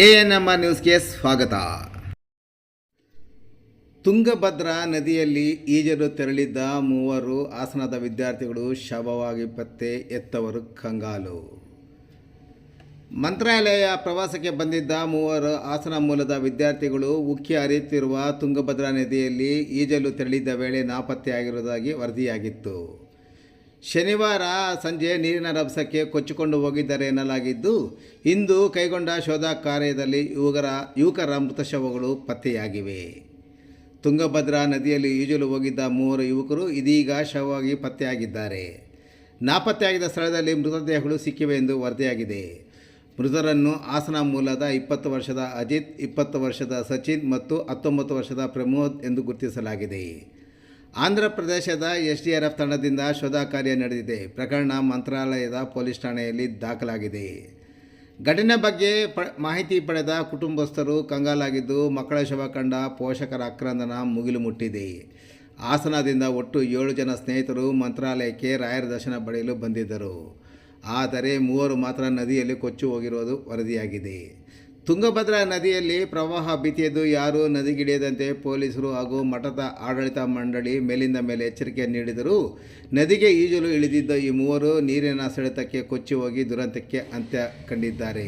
A N M R ನ್ಯೂಸ್ಗೆ ಸ್ವಾಗತ. ತುಂಗಭದ್ರಾ ನದಿಯಲ್ಲಿ ಈಜಲು ತೆರಳಿದ್ದ ಮೂವರು ಹಾಸನದ ವಿದ್ಯಾರ್ಥಿಗಳು ಶವವಾಗಿ ಪತ್ತೆ ಎತ್ತವರು ಕಂಗಾಲು. ಮಂತ್ರಾಲಯ ಪ್ರವಾಸಕ್ಕೆ ಬಂದಿದ್ದ ಮೂವರು ಹಾಸನ ಮೂಲದ ವಿದ್ಯಾರ್ಥಿಗಳು ಉಕ್ಕಿ ಹರಿಯುತ್ತಿರುವ ತುಂಗಭದ್ರಾ ನದಿಯಲ್ಲಿ ಈಜಲು ತೆರಳಿದ್ದ ವೇಳೆ ನಾಪತ್ತೆಯಾಗಿರುವುದಾಗಿ ವರದಿಯಾಗಿತ್ತು. ಶನಿವಾರ ಸಂಜೆ ನೀರಿನ ರಭಸಕ್ಕೆ ಕೊಚ್ಚಿಕೊಂಡು ಹೋಗಿದ್ದಾರೆ ಎನ್ನಲಾಗಿದ್ದು, ಇಂದು ಕೈಗೊಂಡ ಶೋಧ ಕಾರ್ಯದಲ್ಲಿ ಯುವಕರ ಯುವಕರ ಮೃತ ಶವಗಳು ಪತ್ತೆಯಾಗಿವೆ. ತುಂಗಭದ್ರಾ ನದಿಯಲ್ಲಿ ಈಜಲು ಹೋಗಿದ್ದ ಮೂವರು ಯುವಕರು ಇದೀಗ ಶವವಾಗಿ ಪತ್ತೆಯಾಗಿದ್ದಾರೆ. ನಾಪತ್ತೆಯಾಗಿದ್ದ ಸ್ಥಳದಲ್ಲಿ ಮೃತದೇಹಗಳು ಸಿಕ್ಕಿವೆ ಎಂದು ವರದಿಯಾಗಿದೆ. ಮೃತರನ್ನು ಹಾಸನ ಮೂಲದ ಇಪ್ಪತ್ತು ವರ್ಷದ ಅಜಿತ್, ಇಪ್ಪತ್ತು ವರ್ಷದ ಸಚಿನ್ ಮತ್ತು ಹತ್ತೊಂಬತ್ತು ವರ್ಷದ ಪ್ರಮೋದ್ ಎಂದು ಗುರುತಿಸಲಾಗಿದೆ. ಆಂಧ್ರ ಪ್ರದೇಶದ ಎಸ್ ಡಿ ಆರ್ ಎಫ್ ತಂಡದಿಂದ ಶೋಧ ಕಾರ್ಯ ನಡೆದಿದೆ. ಪ್ರಕರಣ ಮಂತ್ರಾಲಯದ ಪೊಲೀಸ್ ಠಾಣೆಯಲ್ಲಿ ದಾಖಲಾಗಿದೆ. ಘಟನೆ ಬಗ್ಗೆ ಪ, ಮಾಹಿತಿ ಪಡೆದ ಕುಟುಂಬಸ್ಥರು ಕಂಗಾಲಾಗಿದ್ದು ಮಕ್ಕಳ ಶವ ಕಂಡ ಪೋಷಕರ ಆಕ್ರಂದನ ಮುಗಿಲು ಮುಟ್ಟಿದೆ. ಹಾಸನದಿಂದ ಒಟ್ಟು ಏಳು ಜನ ಸ್ನೇಹಿತರು ಮಂತ್ರಾಲಯಕ್ಕೆ ರಾಯರ ದರ್ಶನ ಪಡೆಯಲು ಬಂದಿದ್ದರು. ಆದರೆ ಮೂವರು ಮಾತ್ರ ನದಿಯಲ್ಲಿ ಕೊಚ್ಚಿ ಹೋಗಿರುವುದು ವರದಿಯಾಗಿದೆ. ತುಂಗಭದ್ರಾ ನದಿಯಲ್ಲಿ ಪ್ರವಾಹ ಭೀತಿಯದ್ದು ಯಾರೂ ನದಿಗಿಳಿಯದಂತೆ ಪೊಲೀಸರು ಹಾಗೂ ಮಠದ ಆಡಳಿತ ಮಂಡಳಿ ಮೇಲಿಂದ ಮೇಲೆ ಎಚ್ಚರಿಕೆ ನೀಡಿದರು ನದಿಗೆ ಈಜಲು ಇಳಿದಿದ್ದ ಈ ಮೂವರು ನೀರಿನ ಸೆಳೆತಕ್ಕೆ ಕೊಚ್ಚಿ ಹೋಗಿ ದುರಂತಕ್ಕೆ ಅಂತ್ಯ ಕಂಡಿದ್ದಾರೆ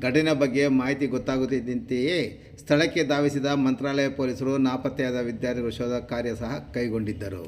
ಘಟನೆ ಬಗ್ಗೆ ಮಾಹಿತಿ ಗೊತ್ತಾಗುತ್ತಿದ್ದಂತೆಯೇ ಸ್ಥಳಕ್ಕೆ ಧಾವಿಸಿದ ಮಂತ್ರಾಲಯ ಪೊಲೀಸರು ನಾಪತ್ತೆಯಾದ ವಿದ್ಯಾರ್ಥಿಗಳ ಶೋಧ ಕಾರ್ಯ ಸಹ ಕೈಗೊಂಡಿದ್ದರು.